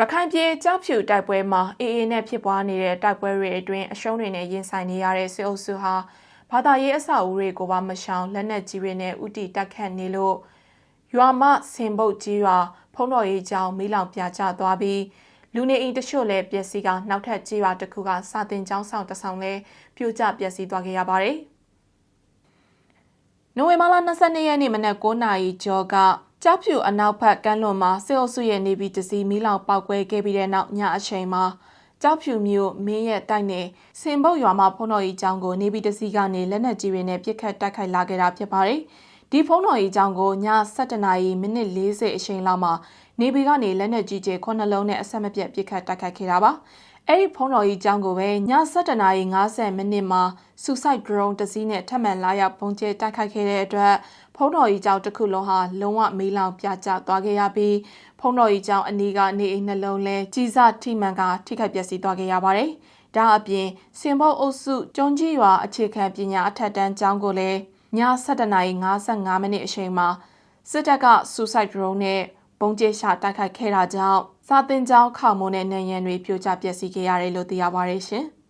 ရခိုင်ပြည်ကြောက်ဖြူတိုက်ပွဲမှာအေအေနဲ့ဖြစ်ပွားနေတဲ့တိုက်ပွဲတွေအတွင်းအရှုံးတွေနဲ့ရင်ဆိုင်နေရတဲ့စစ်အုပ်စုဟာဘာသာရေးအဆောက်အဦတွေကိုပါမရှောင်လက်နက်ကြီးတွေနဲ့ဥတီတက်ခတ်နေလို့ရွာမစင်ပုတ်ကြီးရွာဖုံးတော်ရေးကျောင်းမိလောင်ပြကျသွားပြီးလူနေအိမ်တချို့လည်းပျက်စီးကနောက်ထပ်ကြီးရွာတစ်ခုကစာတင်ကျောင်းဆောင်တစ်ဆောင်လည်းပြိုကျပျက်စီးသွားခဲ့ရပါတယ်။နိုဝင်ဘာလ22ရက်နေ့မနက်9:00နာရီကျော်က ကြောက်ဖြူအနောက်ဘက်ကမ်းလွန်မှာစစ်အုပ်စုရဲ့နေပြည်တစီမီးလောင်ပောက်ကွဲခဲ့ပြီးတဲ့နောက်ညအချိန်မှာကြောက်ဖြူမြို့မင်းရဲ့တိုက်နယ်စင်ဘုတ်ရွာမှာဖုံးတော်ကြီးကျောင်းကိုနေပြည်တစီကနေလက်နက်ကြီးတွေနဲ့ပစ်ခတ်တိုက်ခိုက်လာခဲ့တာဖြစ်ပါတယ်။ဒီဖုံးတော်ကြီးကျောင်းကိုည7:00နာရီမိနစ်40အချိန်လောက်မှာနေပြည်ကနေလက်နက်ကြီးကျဲ9လုံးနဲ့အဆက်မပြတ်ပစ်ခတ်တိုက်ခိုက်ခဲ့တာပါ။ အဲ့ဒီဖုံးတော်ကြီးကျောင်းကိုပဲည7:50မိနစ်မှာ suicide drone တစ်စီးနဲ့ထပ်မံလာရောက်ပုံကျဲတိုက်ခိုက်ခဲ့တဲ့အတွက်ဖုံးတော်ကြီးကျောင်းတစ်ခုလုံးဟာလုံးဝမေးလောင်ပြကျသွားခဲ့ရပြီးဖုံးတော်ကြီးကျောင်းအနီးကနေအိမ်နှလုံးလဲကြီးစားထိမှန်ကထိခိုက်ပျက်စီးသွားခဲ့ရပါတယ်။ဒါအပြင်စင်ဘုတ်အုပ်စုကျွန်းကြီးရွာအခြေခံပညာအထက်တန်းကျောင်းကိုလည်းည7:55မိနစ်အချိန်မှာစစ်တပ်က suicide drone နဲ့ ပုံကျဲရှာတိုက်ခိုက်ခဲ့တာကြောင့်စာတင်ကျောင်းခေါမုံနဲ့နေရန်တွေပြိုကျပျက်စီးခဲ့ရတယ်လို့သိရပါတယ်ရှင်။